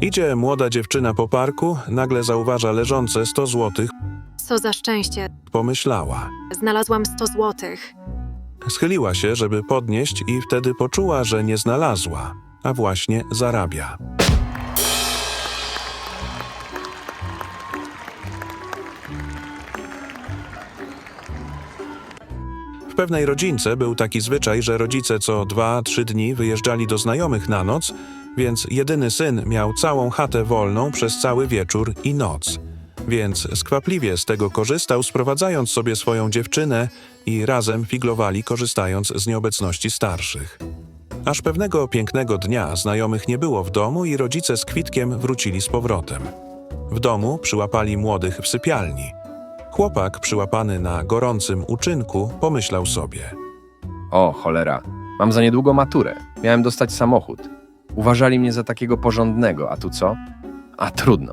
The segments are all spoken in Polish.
Idzie młoda dziewczyna po parku, nagle zauważa leżące 100 złotych, Co za szczęście. pomyślała. Znalazłam 100 złotych. Schyliła się, żeby podnieść i wtedy poczuła, że nie znalazła, a właśnie zarabia. W pewnej rodzince był taki zwyczaj, że rodzice co dwa, trzy dni wyjeżdżali do znajomych na noc, więc jedyny syn miał całą chatę wolną przez cały wieczór i noc. Więc skwapliwie z tego korzystał, sprowadzając sobie swoją dziewczynę i razem figlowali, korzystając z nieobecności starszych. Aż pewnego pięknego dnia znajomych nie było w domu i rodzice z kwitkiem wrócili z powrotem. W domu przyłapali młodych w sypialni. Chłopak, przyłapany na gorącym uczynku, pomyślał sobie. O, cholera. Mam za niedługo maturę. Miałem dostać samochód. Uważali mnie za takiego porządnego, a tu co? A trudno.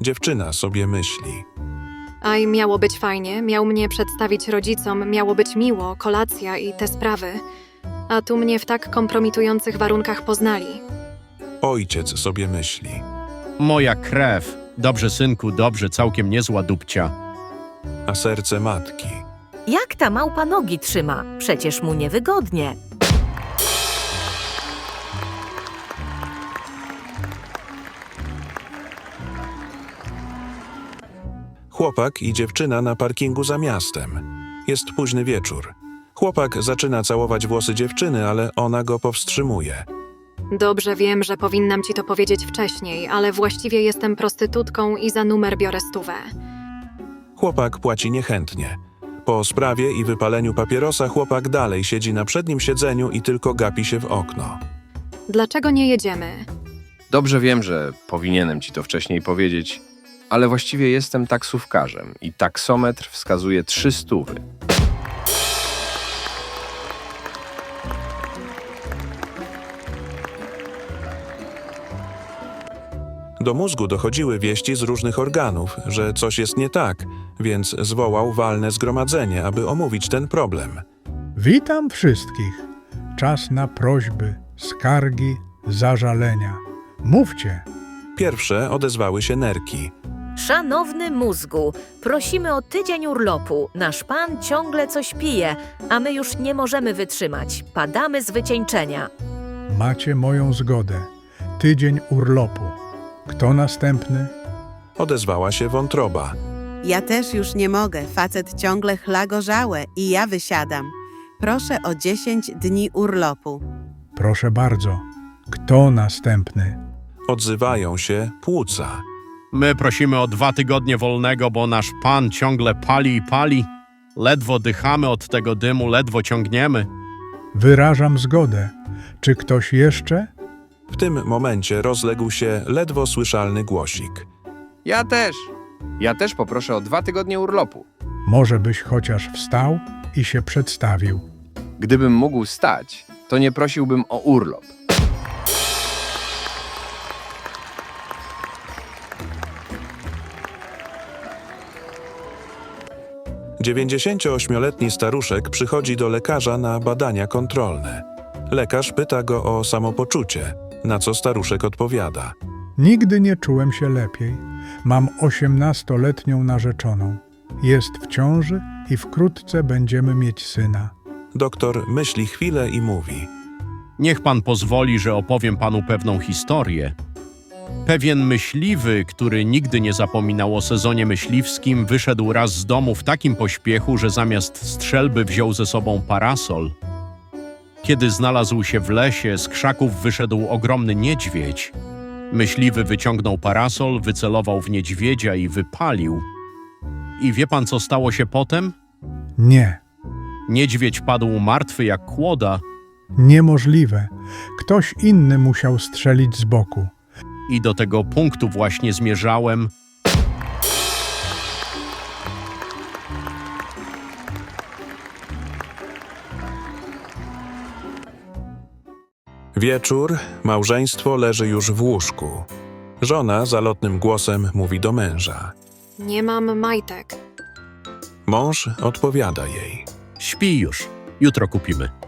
Dziewczyna sobie myśli. Aj, miało być fajnie, miał mnie przedstawić rodzicom, miało być miło, kolacja i te sprawy. A tu mnie w tak kompromitujących warunkach poznali. Ojciec sobie myśli. Moja krew. Dobrze, synku, dobrze, całkiem niezła dupcia. A serce matki. Jak ta małpa nogi trzyma? Przecież mu niewygodnie. Chłopak i dziewczyna na parkingu za miastem. Jest późny wieczór. Chłopak zaczyna całować włosy dziewczyny, ale ona go powstrzymuje. Dobrze wiem, że powinnam ci to powiedzieć wcześniej, ale właściwie jestem prostytutką i za numer biorę stówę. Chłopak płaci niechętnie. Po sprawie i wypaleniu papierosa chłopak dalej siedzi na przednim siedzeniu i tylko gapi się w okno. Dlaczego nie jedziemy? Dobrze wiem, że powinienem ci to wcześniej powiedzieć, ale właściwie jestem taksówkarzem i taksometr wskazuje trzy stówy. Do mózgu dochodziły wieści z różnych organów, że coś jest nie tak, więc zwołał walne zgromadzenie, aby omówić ten problem. Witam wszystkich. Czas na prośby, skargi, zażalenia. Mówcie. Pierwsze odezwały się nerki. Szanowny mózgu, prosimy o tydzień urlopu. Nasz pan ciągle coś pije, a my już nie możemy wytrzymać. Padamy z wycieńczenia. Macie moją zgodę. Tydzień urlopu. Kto następny? Odezwała się wątroba. Ja też już nie mogę. Facet ciągle chla gorzałe i ja wysiadam. Proszę o 10 dni urlopu. Proszę bardzo. Kto następny? Odzywają się płuca. My prosimy o dwa tygodnie wolnego, bo nasz pan ciągle pali i pali. Ledwo dychamy od tego dymu, ledwo ciągniemy. Wyrażam zgodę. Czy ktoś jeszcze? W tym momencie rozległ się ledwo słyszalny głosik. Ja też. Ja też poproszę o dwa tygodnie urlopu. Może byś chociaż wstał i się przedstawił. Gdybym mógł stać, to nie prosiłbym o urlop. Dziewięćdziesięcioośmioletni staruszek przychodzi do lekarza na badania kontrolne. Lekarz pyta go o samopoczucie, na co staruszek odpowiada. Nigdy nie czułem się lepiej. Mam osiemnastoletnią narzeczoną. Jest w ciąży i wkrótce będziemy mieć syna. Doktor myśli chwilę i mówi. Niech pan pozwoli, że opowiem panu pewną historię. Pewien myśliwy, który nigdy nie zapominał o sezonie myśliwskim, wyszedł raz z domu w takim pośpiechu, że zamiast strzelby wziął ze sobą parasol. Kiedy znalazł się w lesie, z krzaków wyszedł ogromny niedźwiedź. Myśliwy wyciągnął parasol, wycelował w niedźwiedzia i wypalił. I wie pan, co stało się potem? Nie, Niedźwiedź padł martwy jak kłoda, niemożliwe. Ktoś inny musiał strzelić z boku. I do tego punktu właśnie zmierzałem. Wieczór, małżeństwo leży już w łóżku. Żona zalotnym głosem mówi do męża. Nie mam majtek. Mąż odpowiada jej. Śpi już, jutro kupimy.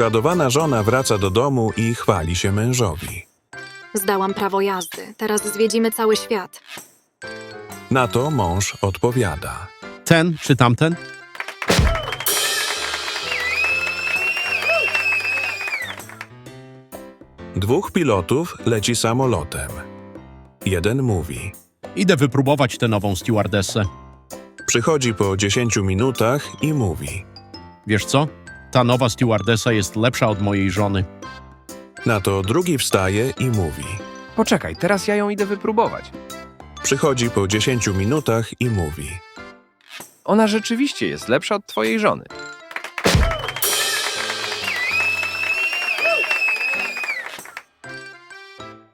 Uradowana żona wraca do domu i chwali się mężowi. Zdałam prawo jazdy. Teraz zwiedzimy cały świat. Na to mąż odpowiada. Ten czy tamten? Dwóch pilotów leci samolotem. Jeden mówi. Idę wypróbować tę nową stewardessę. Przychodzi po 10 minutach i mówi. Wiesz co? Ta nowa stewardessa jest lepsza od mojej żony. Na to drugi wstaje i mówi. Poczekaj, teraz ja ją idę wypróbować. Przychodzi po 10 minutach i mówi. Ona rzeczywiście jest lepsza od twojej żony.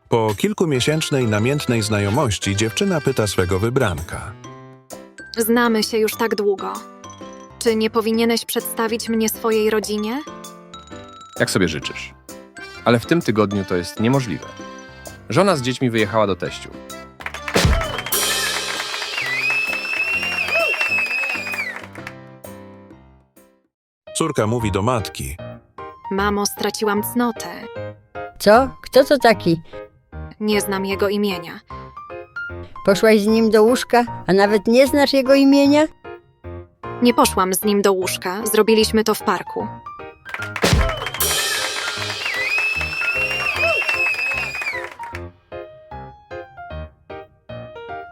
Po kilkumiesięcznej namiętnej znajomości dziewczyna pyta swego wybranka. Znamy się już tak długo. Czy nie powinieneś przedstawić mnie swojej rodzinie? Jak sobie życzysz. Ale w tym tygodniu to jest niemożliwe. Żona z dziećmi wyjechała do teściu. Córka mówi do matki. Mamo, straciłam cnotę. Co? Kto to taki? Nie znam jego imienia. Poszłaś z nim do łóżka, a nawet nie znasz jego imienia? Nie poszłam z nim do łóżka, zrobiliśmy to w parku.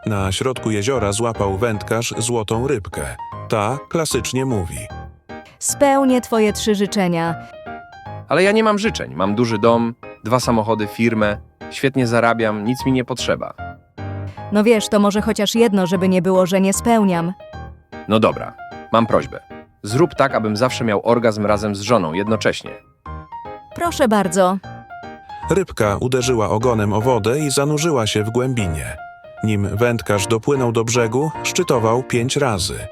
Na środku jeziora złapał wędkarz złotą rybkę. Ta klasycznie mówi. Spełnię twoje trzy życzenia. Ale ja nie mam życzeń. Mam duży dom, dwa samochody, firmę, świetnie zarabiam, nic mi nie potrzeba. No wiesz, to może chociaż jedno, żeby nie było, że nie spełniam. No dobra, mam prośbę. Zrób tak, abym zawsze miał orgazm razem z żoną jednocześnie. Proszę bardzo. Rybka uderzyła ogonem o wodę i zanurzyła się w głębinie. Nim wędkarz dopłynął do brzegu, szczytował pięć razy.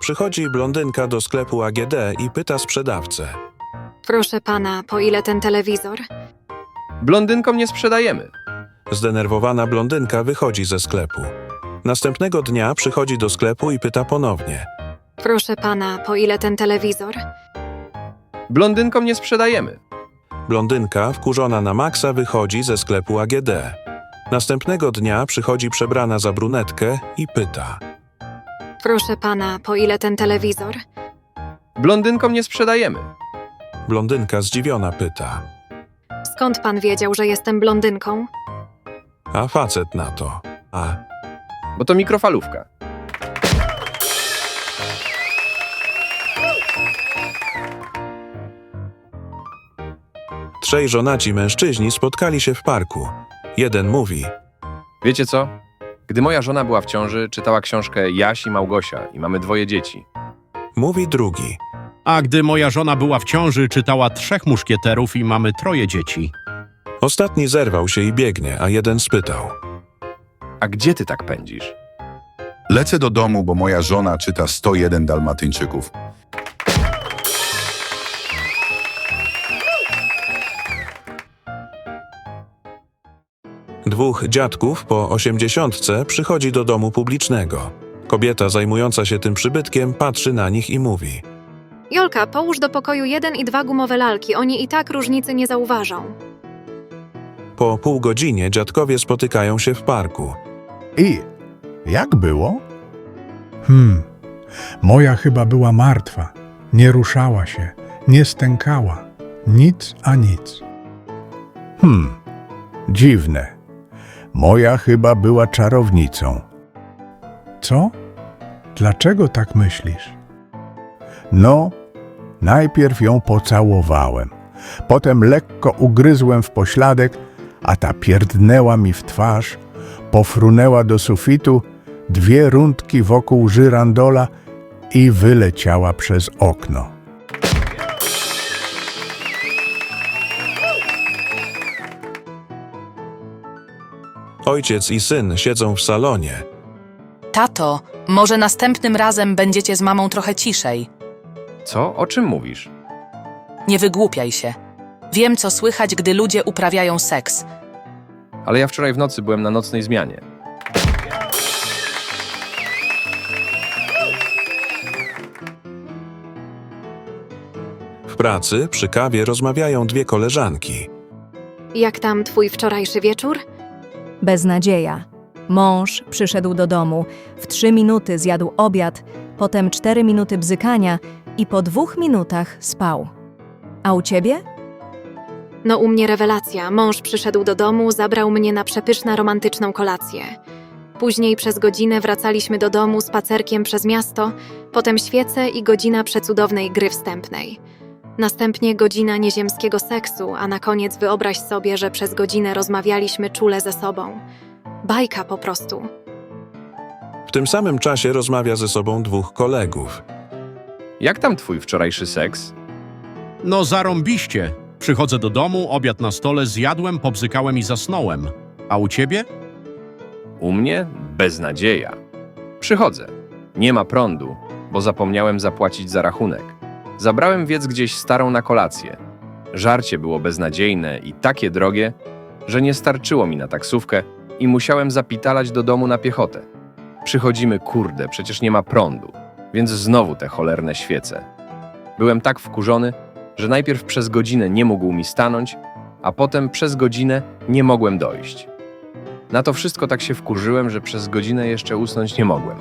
Przychodzi blondynka do sklepu AGD i pyta sprzedawcę. Proszę pana, po ile ten telewizor? Blondynkom nie sprzedajemy. Zdenerwowana blondynka wychodzi ze sklepu. Następnego dnia przychodzi do sklepu i pyta ponownie. Proszę pana, po ile ten telewizor? Blondynkom nie sprzedajemy. Blondynka, wkurzona na maksa, wychodzi ze sklepu AGD. Następnego dnia przychodzi przebrana za brunetkę i pyta. Proszę pana, po ile ten telewizor? Blondynkom nie sprzedajemy. Blondynka zdziwiona pyta. Skąd pan wiedział, że jestem blondynką? A facet na to. A Bo to mikrofalówka. trzej żonaci mężczyźni spotkali się w parku. Jeden mówi. Wiecie co? Gdy moja żona była w ciąży, czytała książkę Jaś i Małgosia i mamy dwoje dzieci. Mówi drugi. A gdy moja żona była w ciąży, czytała Trzech Muszkieterów i mamy troje dzieci. Ostatni zerwał się i biegnie, a jeden spytał. A gdzie ty tak pędzisz? Lecę do domu, bo moja żona czyta 101 Dalmatyńczyków. Dwóch dziadków po osiemdziesiątce przychodzi do domu publicznego. Kobieta zajmująca się tym przybytkiem patrzy na nich i mówi. Jolka, połóż do pokoju jeden i dwa gumowe lalki, oni i tak różnicy nie zauważą. Po pół godzinie dziadkowie spotykają się w parku. I jak było? Hmm, moja chyba była martwa. Nie ruszała się, nie stękała. Nic a nic. Hmm, dziwne. Moja chyba była czarownicą. Co? Dlaczego tak myślisz? No, najpierw ją pocałowałem, potem lekko ugryzłem w pośladek, a ta pierdnęła mi w twarz, pofrunęła do sufitu, dwie rundki wokół żyrandola i wyleciała przez okno. Ojciec i syn siedzą w salonie. Tato, może następnym razem będziecie z mamą trochę ciszej. Co? O czym mówisz? Nie wygłupiaj się. Wiem, co słychać, gdy ludzie uprawiają seks. Ale ja wczoraj w nocy byłem na nocnej zmianie. W pracy przy kawie rozmawiają dwie koleżanki. Jak tam twój wczorajszy wieczór? Beznadzieja. Mąż przyszedł do domu, w trzy minuty zjadł obiad, potem cztery minuty bzykania i po dwóch minutach spał. A u ciebie? No u mnie rewelacja. Mąż przyszedł do domu, zabrał mnie na przepyszna romantyczną kolację. Później przez godzinę wracaliśmy do domu spacerkiem przez miasto, potem świece i godzina przecudownej gry wstępnej. Następnie godzina nieziemskiego seksu, a na koniec wyobraź sobie, że przez godzinę rozmawialiśmy czule ze sobą. Bajka po prostu. W tym samym czasie rozmawia ze sobą dwóch kolegów. Jak tam twój wczorajszy seks? No zarąbiście. Przychodzę do domu, obiad na stole, zjadłem, pobzykałem i zasnąłem. A u ciebie? U mnie beznadzieja. Przychodzę. Nie ma prądu, bo zapomniałem zapłacić za rachunek. Zabrałem więc gdzieś starą na kolację. Żarcie było beznadziejne i takie drogie, że nie starczyło mi na taksówkę i musiałem zapitalać do domu na piechotę. Przychodzimy, kurde, przecież nie ma prądu, więc znowu te cholerne świece. Byłem tak wkurzony, że najpierw przez godzinę nie mógł mi stanąć, a potem przez godzinę nie mogłem dojść. Na to wszystko tak się wkurzyłem, że przez godzinę jeszcze usnąć nie mogłem.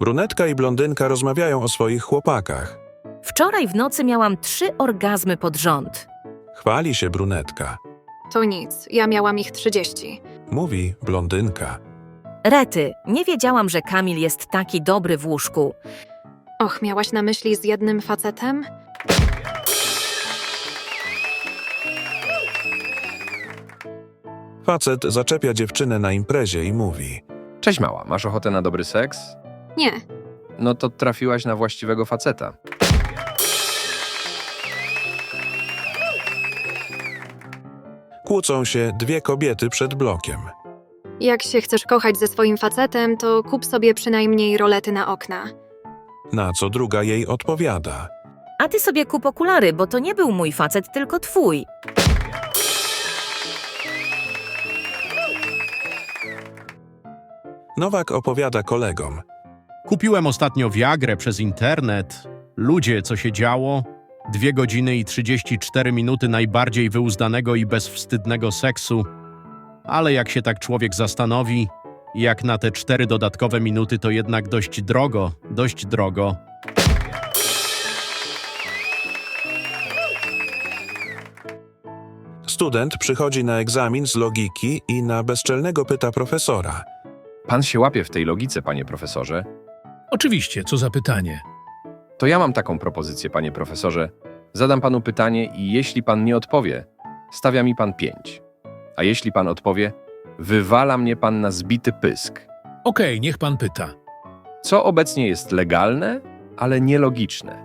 Brunetka i blondynka rozmawiają o swoich chłopakach. Wczoraj w nocy miałam trzy orgazmy pod rząd. Chwali się brunetka. To nic, ja miałam ich 30. Mówi blondynka. Rety, nie wiedziałam, że Kamil jest taki dobry w łóżku. Och, miałaś na myśli z jednym facetem? Facet zaczepia dziewczynę na imprezie i mówi. Cześć mała, masz ochotę na dobry seks? Nie, No to trafiłaś na właściwego faceta. Kłócą się dwie kobiety przed blokiem. jak się chcesz kochać ze swoim facetem, to kup sobie przynajmniej rolety na okna. Na co druga jej odpowiada. A ty sobie kup okulary, bo to nie był mój facet, tylko twój. Nowak opowiada kolegom. Kupiłem ostatnio Viagrę przez internet. Ludzie, co się działo? Dwie godziny i 34 minuty najbardziej wyuzdanego i bezwstydnego seksu. Ale jak się tak człowiek zastanowi, jak na te cztery dodatkowe minuty to jednak dość drogo, dość drogo. Student przychodzi na egzamin z logiki i na bezczelnego pyta profesora. Pan się łapie w tej logice, panie profesorze. Oczywiście, co za pytanie. To ja mam taką propozycję, panie profesorze. Zadam panu pytanie i jeśli pan nie odpowie, stawia mi pan pięć. A jeśli pan odpowie, wywala mnie pan na zbity pysk. Okej, niech pan pyta. Co obecnie jest legalne, ale nielogiczne.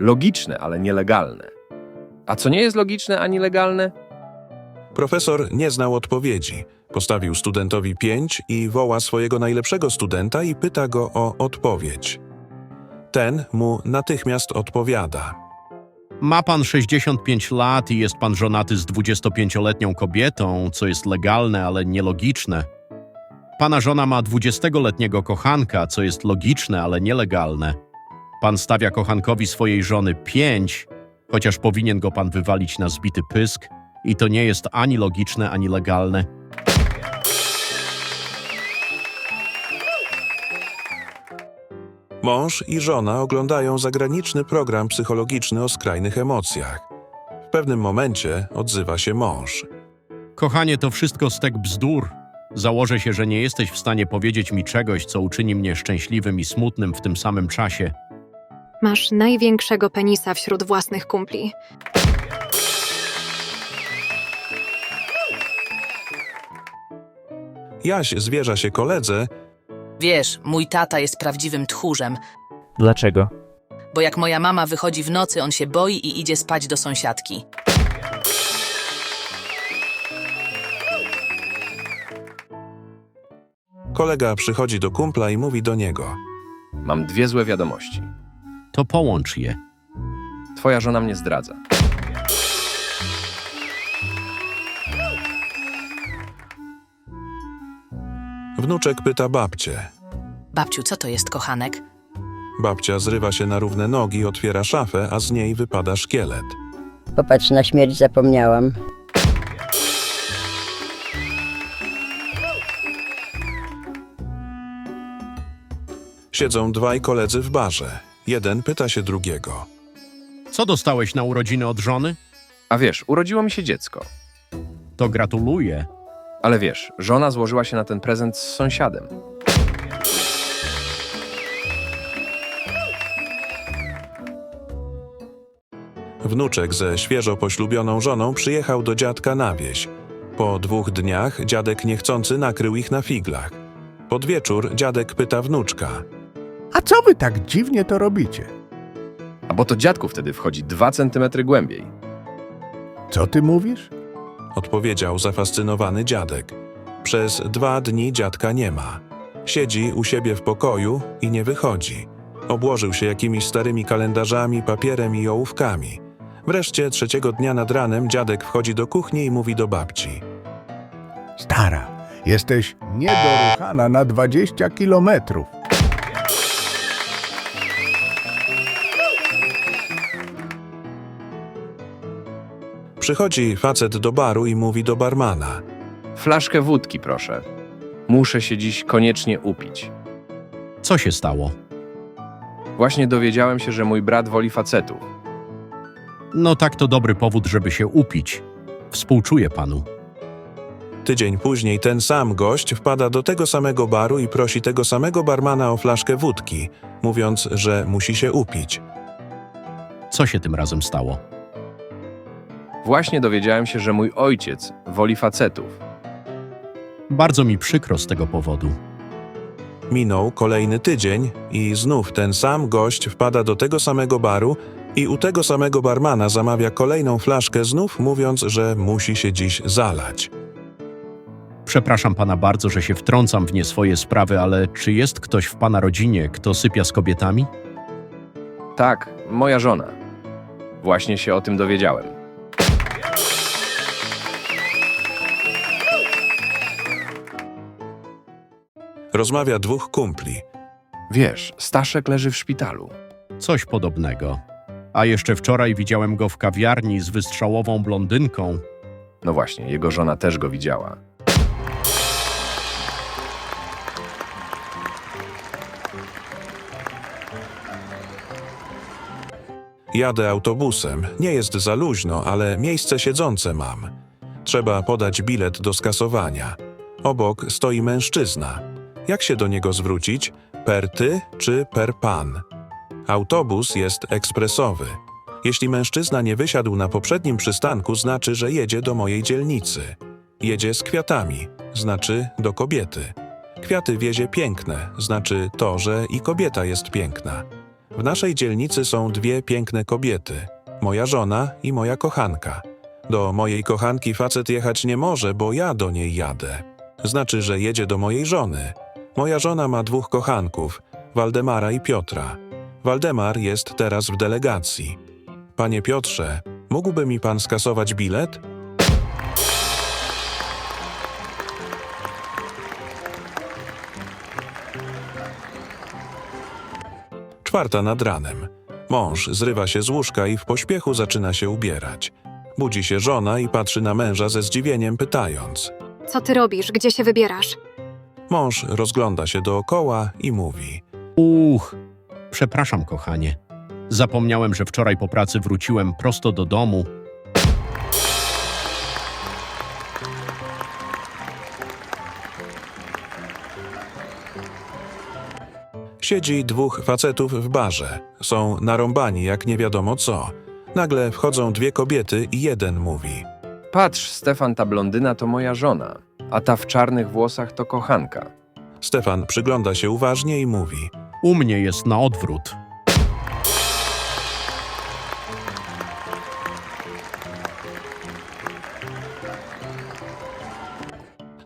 Logiczne, ale nielegalne. A co nie jest logiczne ani legalne? Profesor nie znał odpowiedzi. Postawił studentowi pięć i woła swojego najlepszego studenta i pyta go o odpowiedź. Ten mu natychmiast odpowiada. Ma pan 65 lat i jest pan żonaty z 25-letnią kobietą, co jest legalne, ale nielogiczne. Pana żona ma 20-letniego kochanka, co jest logiczne, ale nielegalne. Pan stawia kochankowi swojej żony 5, chociaż powinien go pan wywalić na zbity pysk, i to nie jest ani logiczne, ani legalne. Mąż i żona oglądają zagraniczny program psychologiczny o skrajnych emocjach. W pewnym momencie odzywa się mąż. Kochanie, to wszystko stek bzdur. Założę się, że nie jesteś w stanie powiedzieć mi czegoś, co uczyni mnie szczęśliwym i smutnym w tym samym czasie. Masz największego penisa wśród własnych kumpli. Jaś zwierza się koledze, Wiesz, mój tata jest prawdziwym tchórzem, Dlaczego? bo jak moja mama wychodzi w nocy, on się boi i idzie spać do sąsiadki. kolega przychodzi do kumpla i mówi do niego. Mam dwie złe wiadomości. To połącz je. Twoja żona mnie zdradza. Wnuczek pyta babcię. Babciu, co to jest kochanek? Babcia zrywa się na równe nogi, otwiera szafę, a z niej wypada szkielet. Popatrz, na śmierć zapomniałam. Siedzą dwaj koledzy w barze. Jeden pyta się drugiego. Co dostałeś na urodziny od żony? A wiesz, urodziło mi się dziecko. To gratuluję. Ale wiesz, żona złożyła się na ten prezent z sąsiadem. Wnuczek ze świeżo poślubioną żoną przyjechał do dziadka na wieś. Po dwóch dniach dziadek niechcący nakrył ich na figlach. Pod wieczór dziadek pyta wnuczka. A co wy tak dziwnie to robicie? A bo to dziadku wtedy wchodzi dwa centymetry głębiej. Co ty mówisz? Odpowiedział zafascynowany dziadek. Przez dwa dni dziadka nie ma. Siedzi u siebie w pokoju i nie wychodzi. Obłożył się jakimiś starymi kalendarzami, papierem i ołówkami. Wreszcie trzeciego dnia nad ranem dziadek wchodzi do kuchni i mówi do babci. Stara, jesteś niedoruchana na 20 kilometrów. Przychodzi facet do baru i mówi do barmana. Flaszkę wódki, proszę. Muszę się dziś koniecznie upić. Co się stało? Właśnie dowiedziałem się, że mój brat woli facetów. No tak to dobry powód, żeby się upić. Współczuję panu. Tydzień później ten sam gość wpada do tego samego baru i prosi tego samego barmana o flaszkę wódki, mówiąc, że musi się upić. Co się tym razem stało? Właśnie dowiedziałem się, że mój ojciec woli facetów. Bardzo mi przykro z tego powodu. Minął kolejny tydzień i znów ten sam gość wpada do tego samego baru i u tego samego barmana zamawia kolejną flaszkę, znów mówiąc, że musi się dziś zalać. Przepraszam pana bardzo, że się wtrącam w nie swoje sprawy, ale czy jest ktoś w pana rodzinie, kto sypia z kobietami? Tak, moja żona. Właśnie się o tym dowiedziałem. Rozmawia dwóch kumpli. Wiesz, Staszek leży w szpitalu. Coś podobnego. A jeszcze wczoraj widziałem go w kawiarni z wystrzałową blondynką. No właśnie, jego żona też go widziała. Jadę autobusem. Nie jest za luźno, ale miejsce siedzące mam. Trzeba podać bilet do skasowania. Obok stoi mężczyzna. Jak się do niego zwrócić? Per ty czy per pan? Autobus jest ekspresowy. Jeśli mężczyzna nie wysiadł na poprzednim przystanku, znaczy, że jedzie do mojej dzielnicy. Jedzie z kwiatami, znaczy do kobiety. Kwiaty wiezie piękne, znaczy to, że i kobieta jest piękna. W naszej dzielnicy są dwie piękne kobiety: moja żona i moja kochanka. Do mojej kochanki facet jechać nie może, bo ja do niej jadę. Znaczy, że jedzie do mojej żony. Moja żona ma dwóch kochanków, Waldemara i Piotra. Waldemar jest teraz w delegacji. Panie Piotrze, mógłby mi pan skasować bilet? Czwarta nad ranem. Mąż zrywa się z łóżka i w pośpiechu zaczyna się ubierać. Budzi się żona i patrzy na męża ze zdziwieniem, pytając. Co ty robisz? Gdzie się wybierasz? Mąż rozgląda się dookoła i mówi. Uch, przepraszam, kochanie. Zapomniałem, że wczoraj po pracy wróciłem prosto do domu. Siedzi dwóch facetów w barze. Są narąbani jak nie wiadomo co. Nagle wchodzą dwie kobiety i jeden mówi. Patrz, Stefan, ta blondyna to moja żona, a ta w czarnych włosach to kochanka. Stefan przygląda się uważnie i mówi. U mnie jest na odwrót.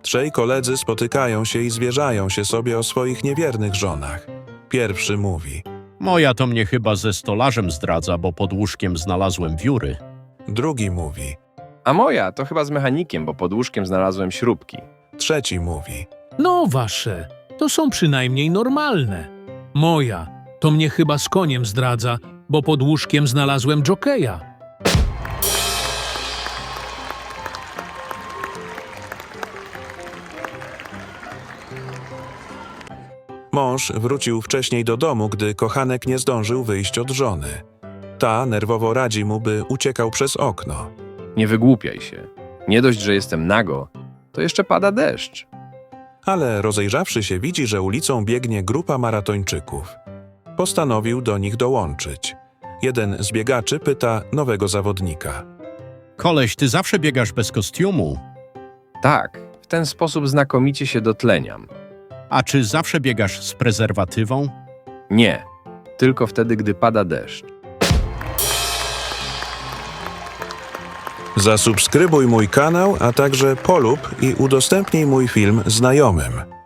Trzej koledzy spotykają się i zwierzają się sobie o swoich niewiernych żonach. Pierwszy mówi. Moja to mnie chyba ze stolarzem zdradza, bo pod łóżkiem znalazłem wióry. Drugi mówi. A moja to chyba z mechanikiem, bo pod łóżkiem znalazłem śrubki. Trzeci mówi. No wasze, to są przynajmniej normalne. Moja, to mnie chyba z koniem zdradza, bo pod łóżkiem znalazłem jokeja. Mąż wrócił wcześniej do domu, gdy kochanek nie zdążył wyjść od żony. Ta nerwowo radzi mu, by uciekał przez okno. Nie wygłupiaj się. Nie dość, że jestem nago, to jeszcze pada deszcz. Ale rozejrzawszy się, widzi, że ulicą biegnie grupa maratończyków. Postanowił do nich dołączyć. Jeden z biegaczy pyta nowego zawodnika. Koleś, ty zawsze biegasz bez kostiumu. Tak, w ten sposób znakomicie się dotleniam. A czy zawsze biegasz z prezerwatywą? Nie, tylko wtedy, gdy pada deszcz. Zasubskrybuj mój kanał, a także polub i udostępnij mój film znajomym.